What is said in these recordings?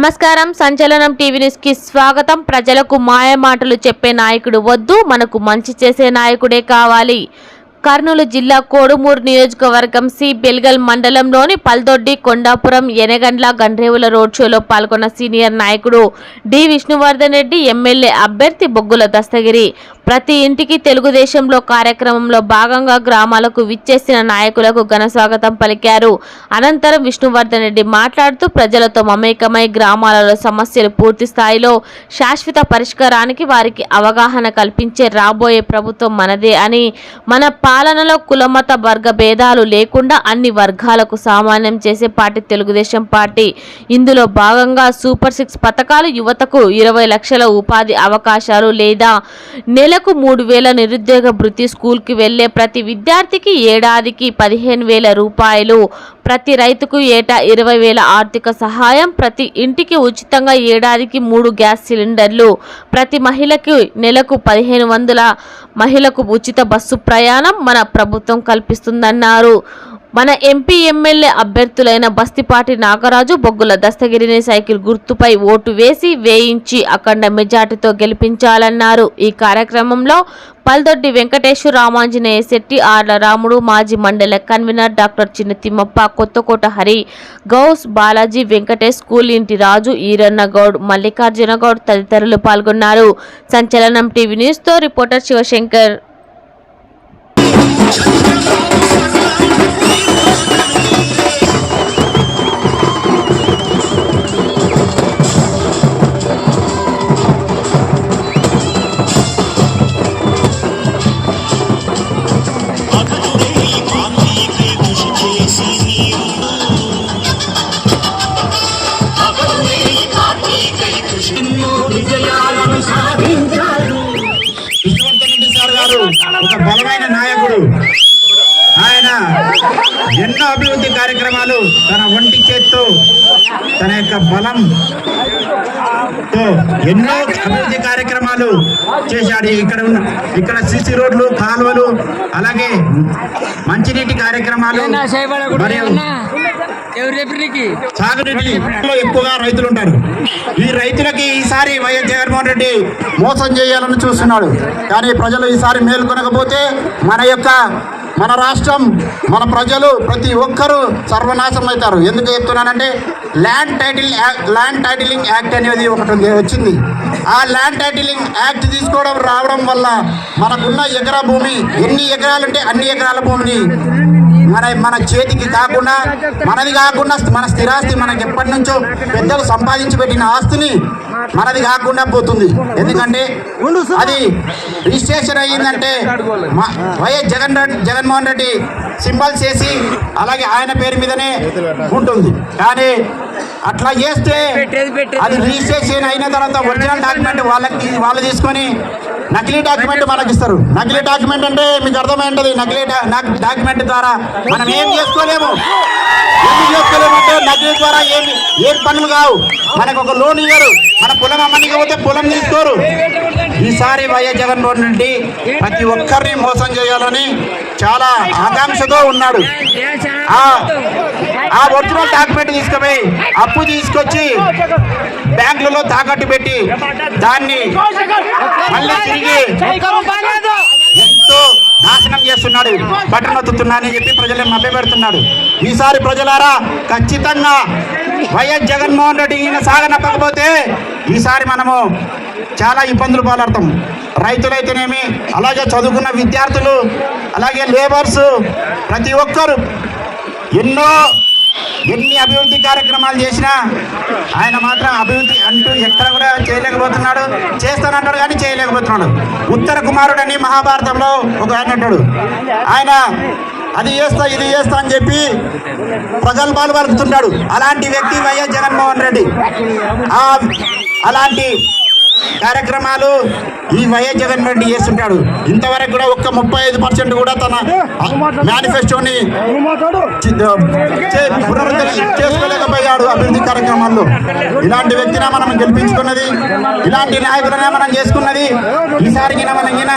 నమస్కారం. సంచలనం టీవీ న్యూస్కి స్వాగతం. ప్రజలకు మాయ మాటలు చెప్పే నాయకుడు వద్దు మనకు మంచి చేసే నాయకుడే కావాలి. కర్నూలు జిల్లా కోడుమూరు నియోజకవర్గం సి బెల్గల్ మండలంలోని పల్దొడ్డి కొండాపురం ఎనగండ్ల గండ్రేవుల రోడ్ షోలో పాల్గొన్న సీనియర్ నాయకుడు డి. విష్ణువర్ధన్ రెడ్డి ఎమ్మెల్యే అభ్యర్థి బొగ్గుల దస్తగిరి. ప్రతి ఇంటికి తెలుగుదేశంలో కార్యక్రమంలో భాగంగా గ్రామాలకు విచ్చేసిన నాయకులకు ఘన స్వాగతం పలికారు. అనంతరం విష్ణువర్ధన్ రెడ్డి మాట్లాడుతూ ప్రజలతో మమేకమై గ్రామాలలో సమస్యలు పూర్తి స్థాయిలో శాశ్వత పరిష్కారానికి వారికి అవగాహన కల్పించే రాబోయే ప్రభుత్వం మనదే అని మన పాలనలో కులమత వర్గ భేదాలు లేకుండా అన్ని వర్గాలకు సామాన్యం చేసే పార్టీ తెలుగుదేశం పార్టీ. ఇందులో భాగంగా సూపర్ సిక్స్ పథకాలు యువతకు ఇరవై లక్షల ఉపాధి అవకాశాలు లేదా నెలకు మూడు వేల నిరుద్యోగ భృతి స్కూల్కి వెళ్ళే ప్రతి విద్యార్థికి ఏడాదికి పదిహేను వేల రూపాయలు. ప్రతి రైతుకు ఏటా ఇరవై వేల ఆర్థిక సహాయం ప్రతి ఇంటికి ఉచితంగా ఏడాదికి మూడు గ్యాస్ సిలిండర్లు ప్రతి మహిళకి నెలకు పదిహేను వందల మహిళకు ఉచిత బస్సు ప్రయాణం మన ప్రభుత్వం కల్పిస్తుందన్నారు. మన ఎంపీ ఎమ్మెల్యే అభ్యర్థులైన బస్తిపాటి నాగరాజు బొగ్గుల దస్తగిరిని సైకిల్ గుర్తుపై ఓటు వేసి వేయించి అఖండ మెజార్టీతో గెలిపించాలన్నారు. ఈ కార్యక్రమంలో పల్దొడ్డి వెంకటేశ్వర రామాంజనేయ శెట్టి ఆర్ల రాముడు మాజీ మండల convener doctor Chinna Thimmappa Kothakota Hari Gous Balaji Venkatesh school ఇంటి రాజు ఈరన్నగౌడ్ మల్లికార్జునగౌడ్ తదితరులు పాల్గొన్నారు. సంచలనం టీవీ న్యూస్తో రిపోర్టర్ శివశంకర్. ఎన్నో అభివృద్ధి కార్యక్రమాలు తన ఒంటి చేత్తో తన యొక్క బలం తో ఎన్నో అభివృద్ధి కార్యక్రమాలు చేశాడు. ఇక్కడ ఉన్న ఇక్కడ సిసి రోడ్లు కాలువలు అలాగే మంచినీటి కార్యక్రమాలు మరియు ఎక్కువగా రైతులు ఉంటారు ఈ రైతులకి ఈసారి వైఎస్ జగన్మోహన్ రెడ్డి మోసం చేయాలని చూస్తున్నాడు. కానీ ప్రజలు ఈసారి మేల్కొనకపోతే మన యొక్క మన రాష్ట్రం మన ప్రజలు ప్రతి ఒక్కరూ సర్వనాశనం అవుతారు. ఎందుకు చెప్తున్నానంటే land title act land titling act అనేది ఒకటి వచ్చింది. ఆ ల్యాండ్ టైటిలింగ్ యాక్ట్ తీసుకోవడం రావడం వల్ల మనకున్న ఎకరా భూమి ఎన్ని ఎకరాలుంటే అన్ని ఎకరాల భూమిని మన మన చేతికి కాకుండా మనది కాకుండా మన స్థిరాస్తి మనకి ఎప్పటి నుంచో పెద్దలు సంపాదించి పెట్టిన ఆస్తిని మనది కాకుండా పోతుంది. ఎందుకంటే అది రిజిస్ట్రేషన్ అయ్యిందంటే వైఎస్ జగన్ రెడ్డి జగన్మోహన్ రెడ్డి సింబల్స్ చేసి అలాగే ఆయన పేరు మీదనే ఉంటుంది. కానీ అట్లా చేస్తే అది రిజిస్ట్రేషన్ అయిన తర్వాత ఒరిజినల్ డాక్యుమెంట్ వాళ్ళకి వాళ్ళు తీసుకొని నకిలీ డాక్యుమెంట్ మనకి ఇస్తారు. నకిలీ డాక్యుమెంట్ అంటే మీకు అర్థమైంటది. నకిలీ డాక్యుమెంట్ ద్వారా మనం ఏం చేసుకోలేము. ఏమి చేసుకోలేము అంటే నకిలీ ద్వారా ఏమి ఏం పనులు కావు. మనకు ఒక లోన్ ఇవ్వరు మన పొలం అమ్మనికపోతే పొలం తీసుకోరు. ఈసారి వైఎస్ జగన్మోహన్ రెడ్డి ప్రతి ఒక్కరిని మోసం చేయాలని చాలా ఆకాంక్షతో ఉన్నాడు. ఆ ఒరిజినల్ డాక్యుమెంట్ తీసుకుపోయి అప్పు తీసుకొచ్చి బ్యాంకులలో తాకట్టు పెట్టి దాన్ని మళ్ళీ తిరిగి ఎంతో నాశనం చేస్తున్నాడు. బటన్ నొత్తుతున్నానని చెప్పి ప్రజలను మభ్యపెడుతున్నాడు. ఈసారి ప్రజలారా ఖచ్చితంగా వైఎస్ జగన్మోహన్ రెడ్డి ఈయన సాగనప్పకపోతే ఈసారి మనము చాలా ఇబ్బందులు పాలడతాం రైతులైతేనేమి అలాగే చదువుకున్న విద్యార్థులు అలాగే లేబర్స్ ప్రతి ఒక్కరు ఎన్నో ఎన్ని అభివృద్ధి కార్యక్రమాలు చేసినా ఆయన మాత్రం అభివృద్ధి అంటూ ఎక్కడ కూడా చేయలేకపోతున్నాడు. చేస్తానంటాడు కానీ చేయలేకపోతున్నాడు. ఉత్తర కుమారుడు అని మహాభారతంలో ఒక ఆయన అంటాడు. ఆయన అది చేస్తా ఇది చేస్తా అని చెప్పి ప్రగల్భాలు పలుకుతుంటాడు. అలాంటి వ్యక్తి వైఎస్ జగన్మోహన్ రెడ్డి. ఆ అలాంటి కార్యక్రమాలు ఈ వైఎస్ జగన్ రెడ్డి చేస్తుంటాడు. ఇంతవరకు కూడా ఒక్క ముప్పై ఐదు పర్సెంట్ కూడా తన మేనిఫెస్టోని చేసుకోలేకపోయాడు అభివృద్ధి కార్యక్రమాల్లో. ఇలాంటి వ్యక్తినే మనం గెలిపించుకున్నది ఇలాంటి నాయకులనే మనం చేసుకున్నది ఈసారికి మనం ఈయన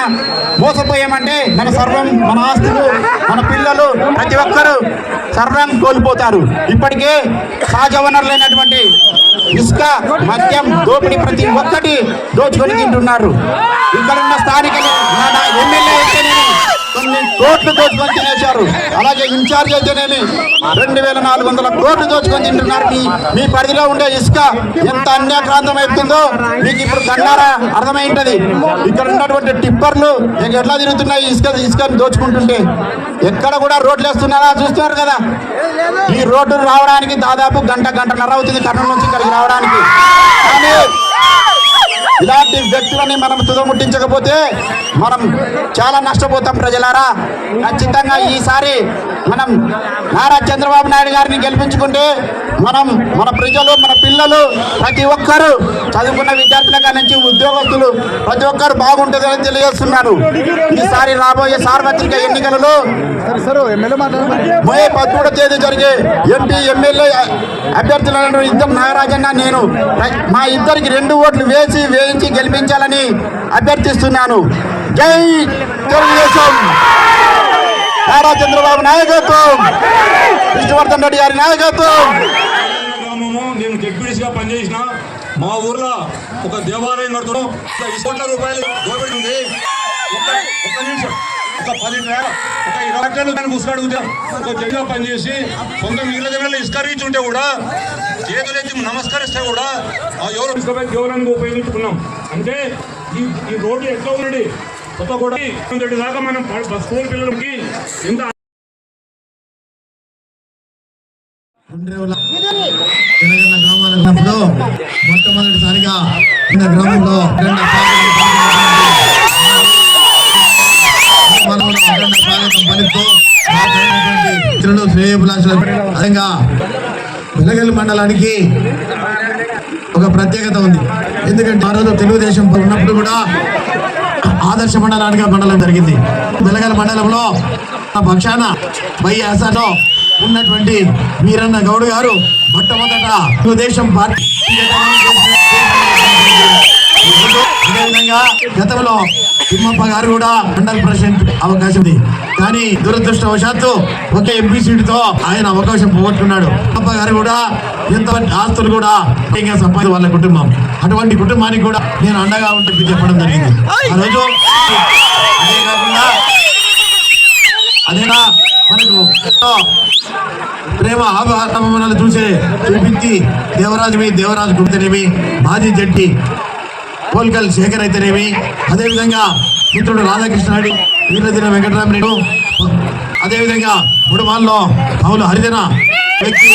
మోసపోయామంటే మన సర్వం మన ఆస్తులు మన పిల్లలు ప్రతి ఒక్కరూ సర్వం కోల్పోతారు. ఇప్పటికే సహజ వనరులైనటువంటి ఇసుక మద్యం దోపిడీ ప్రతి ఒక్కటి దోచుకొని తింటున్నారు. ఇక్కడ ఉన్న స్థానికులు ఎమ్మెల్యే అయితేనేమి కొన్ని కోట్లు దోచుకొని తినేశారు. అలాగే ఇన్ఛార్జ్ అయితేనేమి రెండు వేల నాలుగు వందల కోట్లు దోచుకొని తింటున్నారు. మీ పరిధిలో ఉండే ఇసుక ఎంత అన్యాక్రాంతం అవుతుందో మీకు ఇప్పుడు కన్నారా అర్థమైంటది ఇక్కడ ఉన్నటువంటి టిప్పర్లు ఇక ఎట్లా తిరుగుతున్నాయి? ఇసుక ఇసుకని దోచుకుంటుంటే ఎక్కడ కూడా రోడ్లు వేస్తున్నారా? చూస్తున్నారు కదా? ఈ రోడ్డు రావడానికి దాదాపు గంట గంటన్నర అవుతుంది కర్నూలు నుంచి ఇక్కడికి రావడానికి. కానీ ఇలాంటి వ్యక్తులని మనం తుదముట్టించకపోతే మనం చాలా నష్టపోతాం ప్రజలారా. ఖచ్చితంగా ఈసారి మనం నారా చంద్రబాబు నాయుడు గారిని గెలిపించుకుంటే మనం మన ప్రజలు మన పిల్లలు ప్రతి ఒక్కరూ చదువుకున్న విద్యార్థుల నుంచి ఉద్యోగస్తులు ప్రతి ఒక్కరు బాగుంటుందని తెలియజేస్తున్నాను ఈసారి రాబోయే సార్వత్రిక ఎన్నికలలో మే పదమూడో తేదీ జరిగే ఎంపీ ఎమ్మెల్యే అభ్యర్థులను ఇద్దరు నాగరాజన్న నేను మా ఇద్దరికి రెండు ఓట్లు వేసి వేయించి గెలిపించాలని అభ్యర్థిస్తున్నాను. జై తెలుగుదేశం! నారా చంద్రబాబు నాయకత్వం. విష్ణువర్ధన్ రెడ్డి గారి నాయకత్వం. నేను జడ్పీడీసీగా పనిచేసిన మా ఊర్లో ఒక దేవాలయం కడుతున్నాం. ఒక ఐదు కోట్ల రూపాయలు దోపిడీ ఉంది. ఒక్క ఒక్క నిమిషం. ఒక పది ఒక ఇరవై లక్షలు దాన్ని ఒక పనిచేసి సొంత మిగిలిన జనాలు ఇస్కరించి ఉంటే కూడా చేతులు ఎత్తి నమస్కరిస్తే కూడా ఆ ఎవరు దేవులను ఉపయోగించుకున్నాం. అంటే ఈ ఈ రోడ్డు ఎట్లా ఉందండి? కొత్త కూడా దాకా మనం స్కూల్ పిల్లలకి ఇంత తెలంగాణ ఉన్నప్పుడు మొట్టమొదటిసారిగా చిన్న గ్రామంలో స్వాగతం పలుకుతూ మిత్రులు వెలగల్ మండలానికి ఒక ప్రత్యేకత ఉంది. ఎందుకంటే ఆ రోజు తెలుగుదేశం ఉన్నప్పుడు కూడా ఆదర్శ మండలానికి మండలం జరిగింది. వెలగల మండలంలో ఆ పక్షాన వైఎస్ఆర్లో ఉన్నటువంటి వీరన్న గౌడ్ గారు మొట్టమొదట తెలుగుదేశం పార్టీ అదేవిధంగా గతంలో తిమ్మప్ప గారు కూడా మండల్ ప్రెసిడెంట్ అవకాశం ఉంది. కానీ దురదృష్టవశాత్తు ఒక ఎంపీ సీటుతో ఆయన అవకాశం పోగొట్టుకున్నాడు. తిమ్మప్ప గారు కూడా ఎంత ఆస్తులు కూడా ఇంకా వాళ్ళ కుటుంబం. అటువంటి కుటుంబానికి కూడా నేను అండగా ఉంటే చెప్పడం జరిగింది. ఆ రోజు అదే కాకుండా అదేనా? మనకు ఎంతో ప్రేమ ఆభరణాలను చూసే చూపించి దేవరాజుమి దేవరాజు గుప్తనేమి మాజీ జడ్జి కోల్కల్ శేఖర్ అయితేనేమి అదేవిధంగా మిత్రుడు రాధాకృష్ణాడి వీరదిన వెంకటరామరెడ్డి అదేవిధంగా ముడుమాల్లో పౌలు హరిజన వ్యక్తి